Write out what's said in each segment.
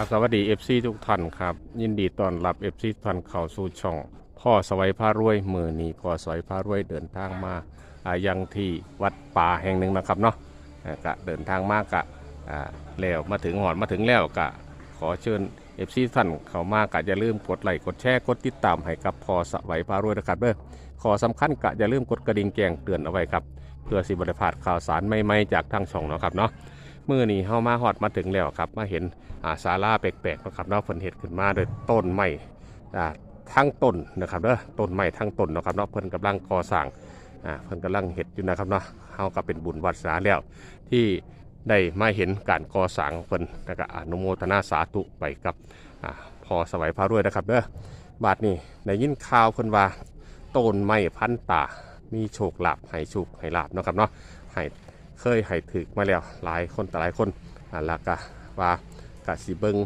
ครับสวัสดี FC ทุกท่านครับ ยินดีต้อนรับ FC ทุกท่านเข้าสู่ช่อง พ่อสวัยพารวยมือนี้พ่อสวัยพารวยเดินทางมาอ่ายังที่วัดป่าแห่งหนึ่งนะครับเนาะอ่ากะเดินทางมากะอ่าแล้วมาถึงหอดมาถึงแล้วกะขอเชิญ FC ทุกท่านเข้ามากะอย่าลืมกดไลค์กดแชร์กดติดตามให้กับพ่อสวัยพารวยนะครับเด้อขอสำคัญกะอย่าลืมกดกระดิ่งแจ้งเตือนเอาไว้ครับเพื่อสิบริพลาดข่าวสารใหม่ๆจากทางช่องเนาะครับเนาะ มื่อนี้เฮามาฮอดมาถึงแล้วครับ มาเห็นอ่าศาลาแปลกๆนะครับเนาะเพิ่นเฮ็ดขึ้นมาโดยต้นไม้อ่าทั้งต้นนะครับเด้อต้นไม้ทั้งต้นนะครับเนาะเพิ่นกำลังก่อสร้างอ่าเพิ่นกำลังเฮ็ดอยู่นะครับเนาะเฮาก็เป็นบุญวัดสาแล้ว ที่ได้มาเห็นการก่อสร้างเพิ่นแล้วก็อนุโมทนาสาธุไปกับอ่าพอสวัยพารวยนะครับเด้อบาดนี้ได้ยินข่าวเพิ่นว่าต้นไม้พันตามีโชคลาภให้โชคให้ลาภนะครับเนาะให้ เคยให้ถึกมาแล้วหลายคนแต่หลายคนอ่าล้วก็ว่ากะสิเบิง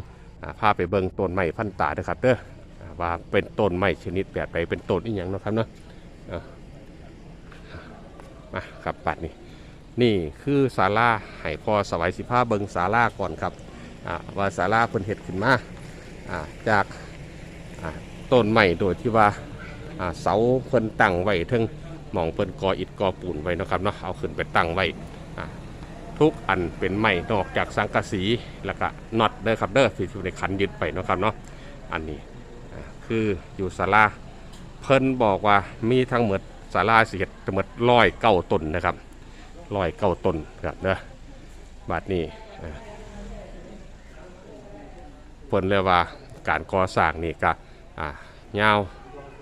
อ่าพาไปเบิงต้นไม้พันตาเด้อครับเด้ออ่าว่าเป็นต้นไม้ชนิดแบบใดเป็นต้นอีหยังเนาะครับเนาะอ่ามาครับปัดนี่นี่คือศาลาให้พอสวัยสิพาเบิงศาลาก่อนครับอ่าว่าศาลาเพิ่นเฮ็ดขึ้นมาอ่าจากอ่าต้นไม้โดยที่ว่าอ่าเสาเพิ่นตั้งไว้เทึงหมองเปิ้นกออิฐกอปูนไว้เนาะครับเนาะเอาขึ้นไปตั้งไว้ ทุกอันเป็นไม้นอกจากสังกะสีแล้วก็น็อตเด้อครับเด้อที่อยู่ในขันยึดไปนะครับเนาะอันนี้คืออยู่ศาลาเพิ่นบอกว่ามีทั้งหมดศาลาเสียทั้งหมดร้อยเก้าต้นนะครับร้อยเก้าต้นครับเด้อบาดนี้เพิ่นเรียกว่าการก่อสร้างนี่ก็อ่ายาว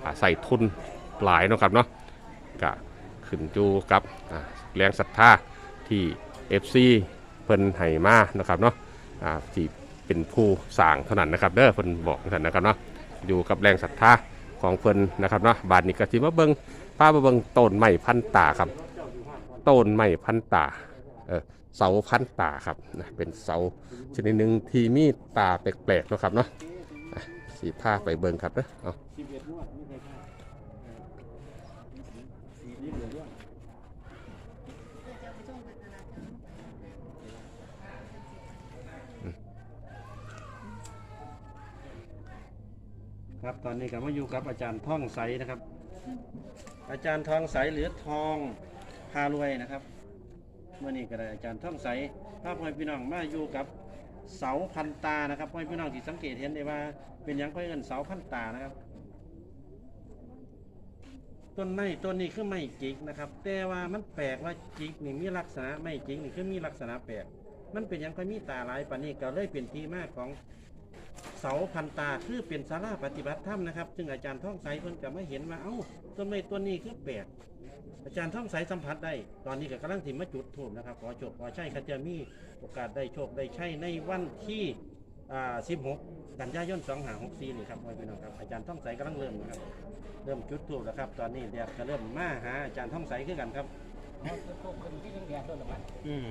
อ่าใส่ทุนหลายนะครับเนาะก็ขึ้นจูกับแรงศรัทธาที่ FC เพิ่นให้มานะครับเนาะอ่าที่เป็นผู้สร้างเท่านั้นนะครับเด้อเพิ่นบอกเท่านั้นนะครับเนาะอยู่กับแรงศรัทธาของเพิ่นนะครับเนาะบาดนี้ก็สิมาเบิ่งพามาเบิ่งต้นไม้พันตาครับต้นไม้พันตาเออเสาพันตาครับนะเป็นเสาชนิดหนึ่งที่มีตาแปลกๆนะครับเนาะอะสีผ้าไปเบิ่งครับเด้อเอาเอาดสีนี้เหลือด้วย ครับตอนนี้ก็มาอยู่กับอาจารย์ท่องใสนะครับ อาจารย์ทองใสหรือทองพารวยนะครับเมื่อนี้ก็ได้อาจารย์ท่องใสภาพพ่อพี่น้องมาอยู่กับเสาพันตานะครับพ่อพี่น้องที่สังเกตเห็นได้ว่า เป็นยังค่อยเอินเสาพันตานะครับ ต้นไม้ต้นนี้คือไม้จิกนะครับ แต่ว่ามันแปลกว่าจิกนี่มีลักษณะไม้จิกนี่คือมีลักษณะแปลกมันเป็นยังค่อยมีตาหลายปานนี้ก็เลยเป็นที่มาของ เสาพันตาคือเป็นศาลาปฏิบัติธรรมนะครับ ซึ่งอาจารย์ท่องใสเพิ่นก็ไม่เห็นว่าเอ้าต้นไม้ต้นนี้คือแปลกอาจารย์ท่องใสสัมผัสได้ ตอนนี้ก็กำลังถิ่มาจุดทูบนะครับขอโชคขอใช่ข้าจะมีโอกาสได้โชคได้ใช่ในวันที่อ่า16กันยายน2564นี่ครับพ่อพี่น้องครับอาจารย์ท่องใสกำลังเริ่มนะครับ เริ่มจุดทูบแล้วครับ ตอนนี้เดี๋ยวจะเริ่มมาหาอาจารย์ท่องใสขึ้นกันครับอืม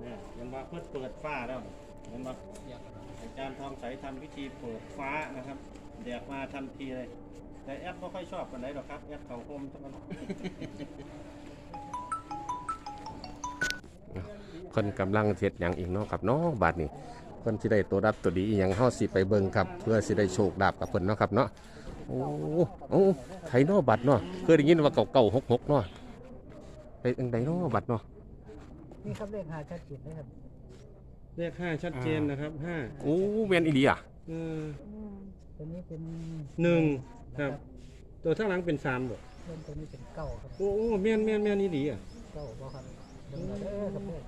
เนี่ยเห็นว่าเพิ่นเปิดฟ้าแล้วเห็นว่า อาจารย์ทองใสทำพิธีเปิดฟ้านะครับแดกมาทันทีเลย แต่แอปไม่ค่อยชอบกันไหนหรอกครับ แอปเขาโฮมทั้งนั้นเพิ่นกำลังเฮ็ดหยังอีกเนาะครับเนาะบาดนี้เพิ่นสิได้ตัวดับตัวดีอีหยังเฮาสิไปเบิ่งครับ เพื่อสิได้โชคดาบกับเพิ่นเนาะครับเนาะโอ้โอ้ไถเนาะบัดเนาะเคยได้ยินว่าเก่าๆ66เนาะไปจังไดเนาะบัดเนาะนี่ครับเลขหาชัดเจนนะครับ เลขห้าชัดเจนนะครับห้าโอ้แม่นอีหลีอะเออตัวนี้เป็นหนึ่งครับ ตัวข้างหลังเป็นสามบ่เริ่มตัวนี้เป็นเก้าครับโอ้โอ้แม่นแม่นแม่นนี่ดีอะเก้าบ่ครับเบิ่งเอาเด้อครับเด้อ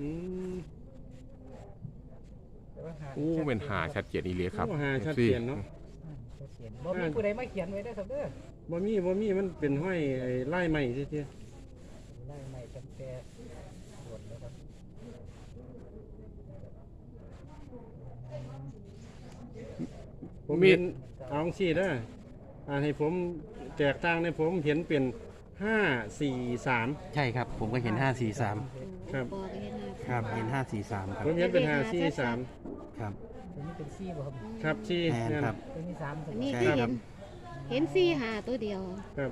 อืมแต่ว่าหาโอ้แม่นหาชัดเจนอีหลีครับโอ้หาชัดเจนเนาะอืมชัดเจนบ่มีผู้ใดมาเขียนไว้ได้อครับเด้อบ่มีบ่มีมันเป็นห้อยไอ้ไล่ไม้เฉยไล่ใหม่ตั้งแต่บวชแล้วครับ ๆ ผมเห็นเอาสี่เด้ออ่าให้ผมแตกต่างในผมเห็นเป็นห้าสี่สาม ใช่ครับ ผมก็เห็น 543 ครับบอกเห็นห้าครับเห็น 543 ครัผบ มเห็นเป็นห้าสี่สามครับตัวนี้เป็นซี่บ่ครับครับสี่แทนนั่นครับ ตัวนี้สามครับอันนี้คคือรับเห็น เห็นสี่หาตัวเดียวครับ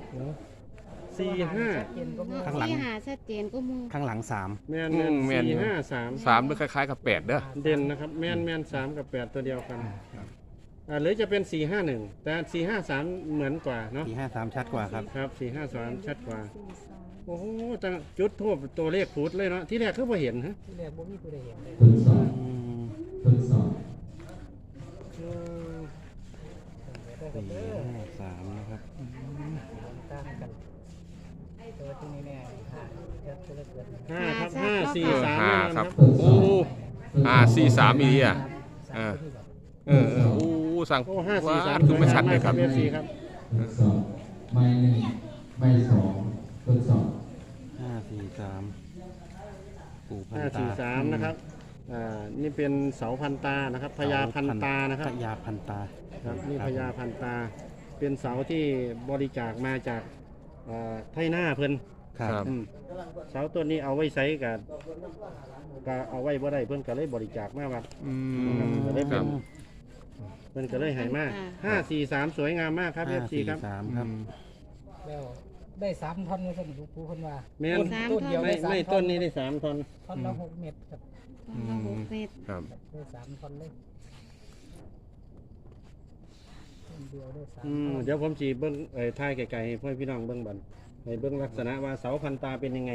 สี่ห้าชัดเจนก็มีข้างหลังที่หาชัดเจนก็มูข้างหลังสามแมนอืแมนมแม่นอยู่สี่ห้าสามสามหรือคล้ายๆกับแปดเด้อเด่นนะครับ แมนแมนสามกับแปดตัวเดียวกัน อ่าหรือจะเป็นสี่ห้าหนึ่งแต่สี่ห้าสามเหมือนกว่าเนาะ สี่ห้าสามชัดกว่าครับ ครับสี่ห้าสามชัดกว่า โอ้โหตั้งจุดทูบตัวเลขพูดเลยเนาะ ที่แรกคือพอเห็นฮะที่แรกบ่มีผู้ใดเห็นเลยอืมอืมได้ก็สี่เด้อห้าสามนะครับต่างกันตัวที่นี่แน่ห้าเยอะเหลือเกินห้าครับห้าสี่เออสามห้าแน่นอนคครัรับบโอ้ห้าสี่สามอีอะ สามตัวที่แบบเออเออโอ้ สั่งโอ้ห้าสี่สามคือไม่ชัดเลยครับเอฟซีครับทดสอบไม่หนึ่งไม่สองทดสอบห้าสี่สามปู่พันห้าตาสี่สามนะครับอ่านี่เป็นเสาพันตานะครับพญาพันตานะครับพญาพันตาครับนี่พญาพันตา เป็นเสาที่บริจาคมาจากเอ่อไทยหน้าเพิ่นครับครับ อืมเสาต้นนี้เอาไว้ใช้กับก็เอาไว้บ่ได้เพิ่นก็เลยบริจาคมาวัดอืครับมก็เลยคเป็รันบเพิ่นก็เลยให้มาห้าสี่สามสวยงามมากครับเอห้าฟซีสี่ครับ สามครับแล้วได้สามท่อนเลยท่านลูกปูเพิ่นว่าแม่น ต้นต้นเดียวไม่ได้สามไม่ท่ต้อนนนี้ได้สามท่อนท่อนละหกเม็ดครับต้นละหกเมตรครับ ได้สามท่อนเลยต้นเดียวได้สามอืมท่อนเดี๋ยวผมสีเบิ้งเอ่ยถ่ายไกลๆให้พ่อพี่น้องเบิ้งบันให้เบิ้งลักษณะว่าเสาพันตาเป็นยังไง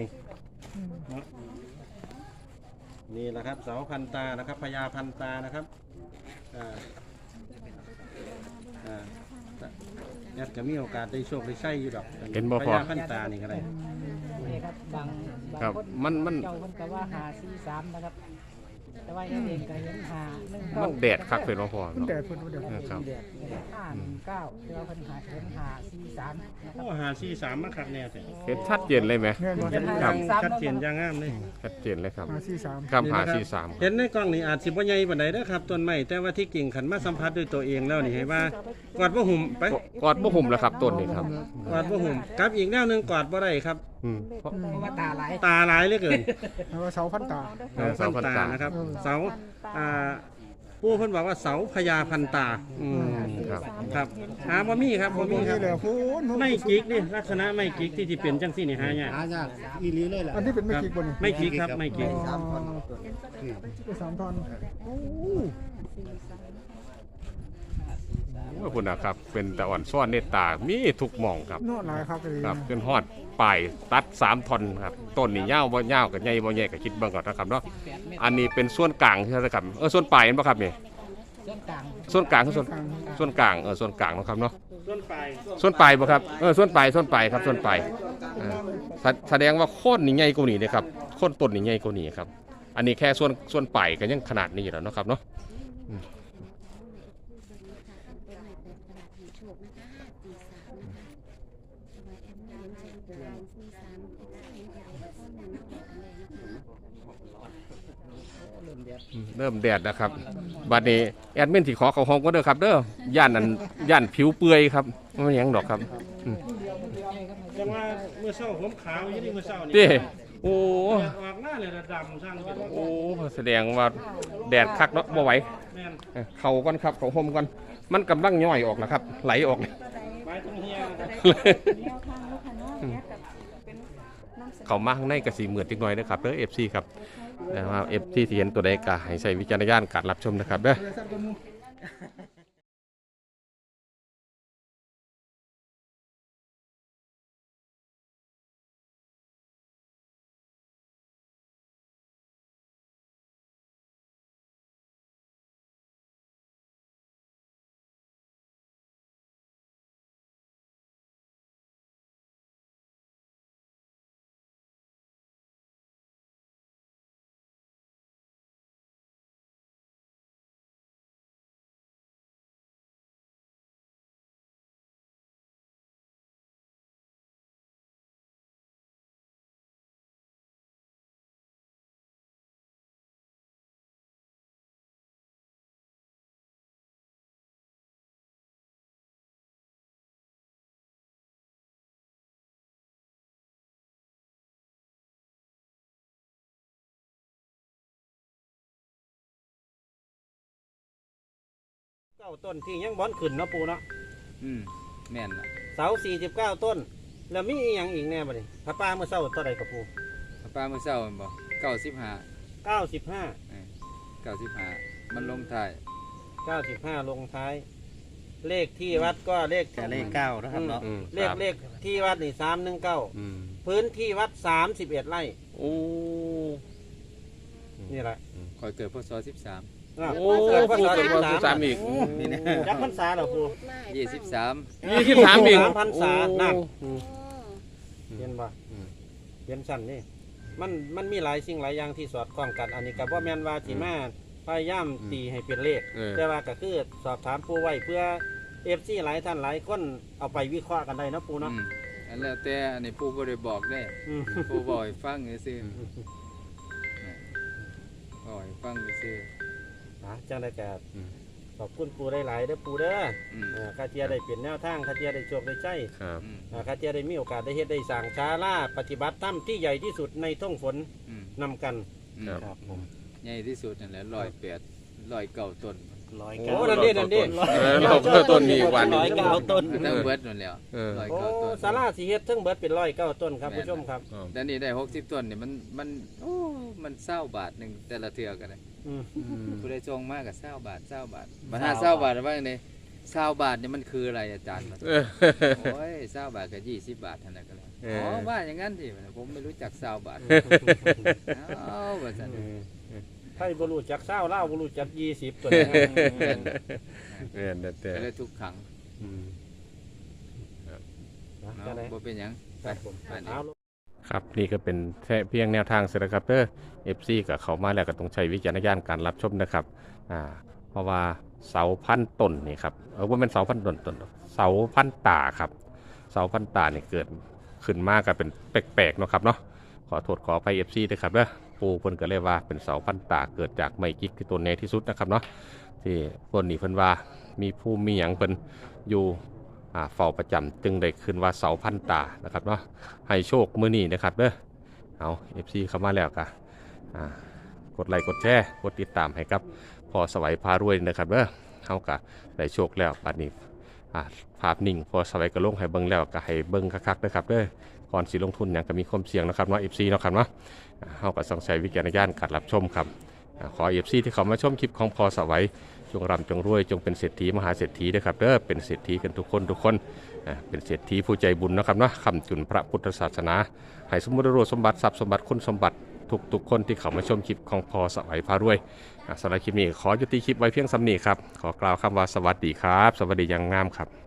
เนาะนี่แหละครับ เสาพันตานะครับพญาพันตานะครับอ่า อ่าแอดจะมีโอกาสได้โชคได้ใช้อยู่ดอกเห็นบ่พพอญาพันตานี่ก็ได้นี่ครับบางบางครับคนมันมัน เจ้าเพิ่นก็ว่าหาสี่สามนะครับ แต่ว่าเองก็เห็นหาหนึ่งมัเก้านแดดคักเป็นบ่พอเนาะ แดดเพิ่นว่าแดดเออครับแดดห้าหนึ่งเก้าแต่ว่าเพิ่นหาเห็นหาสี่สามนะครับโอ้หาสี่สามมาคักแน่สิเห็นชัดเจนเลยไหมเห็นคอรัย่าบงชัดเจนอย่างงามเลยชัดเจนเลยครับหาสี่สามครับหานี่นะครับสี่สามเห็นในกล้องนี่อาจสิบ่ใหญ่ปานใดเด้อครับต้นไม้แต่ว่าที่กิ่งขันมาสัมผัสด้วยตัวเองแล้วนี่ให้ว่ากอดบ่หุ่มไปกอดบ่หุ่มแล้วครับต้นนี้ครับ กอดบ่หุ่มกับอีกแนวหนึงกอดบ่ได้ครับ อืมเพราะเพราะว่าตาไหลาย ตาหลายเหลือเกินเสาพันตา เออเสาพันตานะครับ เสาอ่าผู้เพิ่นบอกว่าเสาพญาพันตา อืมครับ ครับหาบ่มีครับบ่มีครับไม่จิกนี่ลักษณะไม่จิกที่ที่เป็นจังซี่นี่หายากอันนี้เป็นไม่ครับกี่บนไม่จิกครับไม่จิกสามท่อนสามท่อนโอ้ ยคุณนะครับ เป็นตะอ่อนซ่อนเนตตา มีทุกหม่องครับนวดหลายครับเลยครับขึ้นฮอดปลายตัดสามท่อนครับ ต้นนี่ยาวบ่ยาวกับใหญ่บ่ใหญ่ก็คิดเบิ่งก่อนนะครับเนาะ อันนี้เป็นส่วนกลางใช่ไหมครับ เออส่วนปลายเห็นบ่ครับนี่ส่วนกลางส่วนกลางคือส่วนส่วนกลางเออส่วนกลางเนาะครับเนาะ ต้นปลายส่วนปลายบ่ครับ เออส่วนปลายส่วนปลายครับส่วนปลายเออแสแสดงว่าโค่นนี่ใหญ่กว่านี้นะครับโค่นต้นนี่ใหญ่กว่านี้ครับ อันนี้แค่ส่วนส่วนปลายก็ยังขนาดนี้แล้วเนาะครับเนาะอืม เริ่มแดดนะครับ บัดนี้แอดมินที่ขอเขาห้องก็เด้อครับ เด้อย่านอันย่านผิวเปื่อยครับไม่มีหยังดอกครับจังว่าเมื่อเช้าผมขาวอยู่นี่เมื่อเช้านี่เด้โอ้แดดออกหน้าเลยระดำช่างเป็นโอ้แสดงว่าแดดคักเนาะบ่ไหวแม่นเอ้ยเขาก่อนครับเขาห่มก่อนมันกำลังย่อยออกแล้วครับ ไหลออกเลยไม้ต้องเฮียนะครับเขามาข้างในกระสีเหมือนจักหน่อยนะครับเด้อ FC ครับ แต่ว่า FC ที่เห็นตัวใดก็ให้ใช้วิจารณญาณการรับชมนะครับเด้อ เก้าต้นที่ยังบอนขึ้นเนาะปูเนาะอืมแม่นละเสาสี่สิบเก้าต้น แล้วมีอีหยังอีกแน่บ่นี่พระป้าเมื่อเช้าเท่าใดกับปูปลาเมื่อเช้ามันบอกเก้าสิบห้าเก้าสิบห้าเก้าสิบห้ามันลงท้ายเก้าสิบห้าลงท้าย เลขที่วัดก็เลขแต่เลขเก้านะครับเนาะอืมเลขครับเลขที่วัดนี่สามหนึ่งเก้าอืมพื้นที่วัดสามสิบเอ็ดไร่โอ้นี่แหละคอยเกิดพศสิบสามอะ โอ้เกิดพปูศเกิดพศ13 13อีกโนี่นะจักพรรษาเหรอปูยี่สิบสามยี่สิบสามอีกสามพรรษานั่นโอ้เห็นบ่อืมเห็นสั่นนี่มันมันมีหลายสิ่งหลายอย่างที่สอดคล้องกันอันนี้กับว่าแมนว่าสิมาพยายามตีให้เป็นเลขเออแต่ว่าก็คือสอบถามปูไว้เพื่อเอฟซีหลายท่านหลายคนเอาไปวิเคราะห์กันได้นะปูเนาะอืมอันแล้วแต่อันนี้ปู่บ่ได้บอกได้อืมปู่บอกให้ฟังซื่อๆบอกให้ฟังซื่ ออะจังได้แก่อืม ขอบคุณปูได้หลายๆเด้อปูเด้อๆอืมอ่าข้าเจียได้เปลี่ยนแนวทางข้าเจียได้โชคได้ใจครับ อืมอ่าข้าเจียได้มีโอกาสได้เฮ็ดได้สั่งชาล่าปฏิบัติธรรมที่ใหญ่ที่สุดในท่องฝนอืมนำกัน อืมครับ ผม ใหญ่ที่สุดนั่นแหละร้อยแปดร้อยเก้าต้น ร้อยโอ้เก้านั่นดินั่นดิเออเราเพิ่มต้นนี้อีกวันหนึ่งร้อยเก้าต้น ทั้งเบิดนั่นแหล้วเออ ร้อยโอ้เก้าต้นสาราสีเฮ็ดเทั้งเบิดเป็นร้อยเก้าต้นครับแม่นผู้ชมครับครับ แต่นี่ได้หกสิบต้นเนี่ยมันมันโอ้มันเศร้าบาทหนึ่งแต่ละเทือกันเลยอืม ผู้ใดจองมากกับเศร้าบาทเศร้าบาทมาหาเศร้าบาทว่าไงเศร้าบาทเนี่ยมันคืออะไรอาจารย์ เออ โอ้ยเศร้าบาทกับยี่สิบบาทเท่านั้นก็เลยเออ๋ออว่าอย่างนั้นสิผมไม่รู้จักเศร้าบาท เอ้าว่าสันไทยบ่รู้จักเศร้าเล่าวบ่รู้จักยี่สิบตัวนี้เออแต่แต่ก็เลยทุกขังอืมนะเนาะจะได้บ่เป็นหยังไปครับผมไปนี่เอา ครับนี่ก็เป็นแค่เพียงแนวทางเสร็จแล้วครับเด้อเอฟซีกับเขามาแล้วก็ต้องใช้วิจารณญาณการรับชมนะครับอ่าเพราะว่าเสาพันต้นนี่ครับเออว่าเป็นเสาพันต้นต้นเสาพันตาครับ เสาพันตานี่เกิดขึ้นมากกับเป็นแปลกๆเนาะครับเนาะขอโทษขอไปเอฟซีด้วยครับเด้อ ปูเพิ่นก็เลยว่าเป็นเสาพันตาเกิดจากไม้กิกที่ต้นแน่ที่สุดนะครับเนาะที่ต้นนี้เพิ่นว่ามีผู้มีหยังเพิ่นอยู่อ่าเฝ้าประจำจึงได้ขึ้นว่าเสาพันตานะครับเนาะให้โชคมือนี้นะครับเด้อเอา FC เข้ามาแล้วก็กดไลค์กดแชร์กดติดตามให้กับพอสวัยพารวยนะครับเด้อเฮาก็ได้โชคแล้วบัดนี้อาภาพนิ่งพอสวัยก็ลงให้เบิ่งแล้วก็ให้เบิ่งคักๆเด้อครับเด้อ ก่อนสิลงทุนหยังก็มีความเสี่ยงนะครับเนาะ FC เนาะครับเนาะอ่าเฮาก็ต้องใช้วิจารณญาณการรับชมครับขอ่าขอ FC ที่เขามาชมคลิปของพอสวัยจงร่ำจงรวยจงเป็นเศรษฐีมหาเศรษฐีเด้อครับเด้อเป็นเศรษฐีกันทุกคนทุกคนเป็นเศรษฐีผู้ใจบุญนะครับเนาะคำจุนพระพุทธศาสนาให้สมบูรณ์รวยสมบัติทรัพย์สมบัติคุณสมบัติทุกทุกคนที่เข้ามาชมคลิปของพอสวัยพารวยอ่าสำหรับคลิปนี้ขอยุติคลิปไว้เพียงสำนีครับขอกล่าวคำว่าสวัสดีครับ สวัสดีอยังงามครับ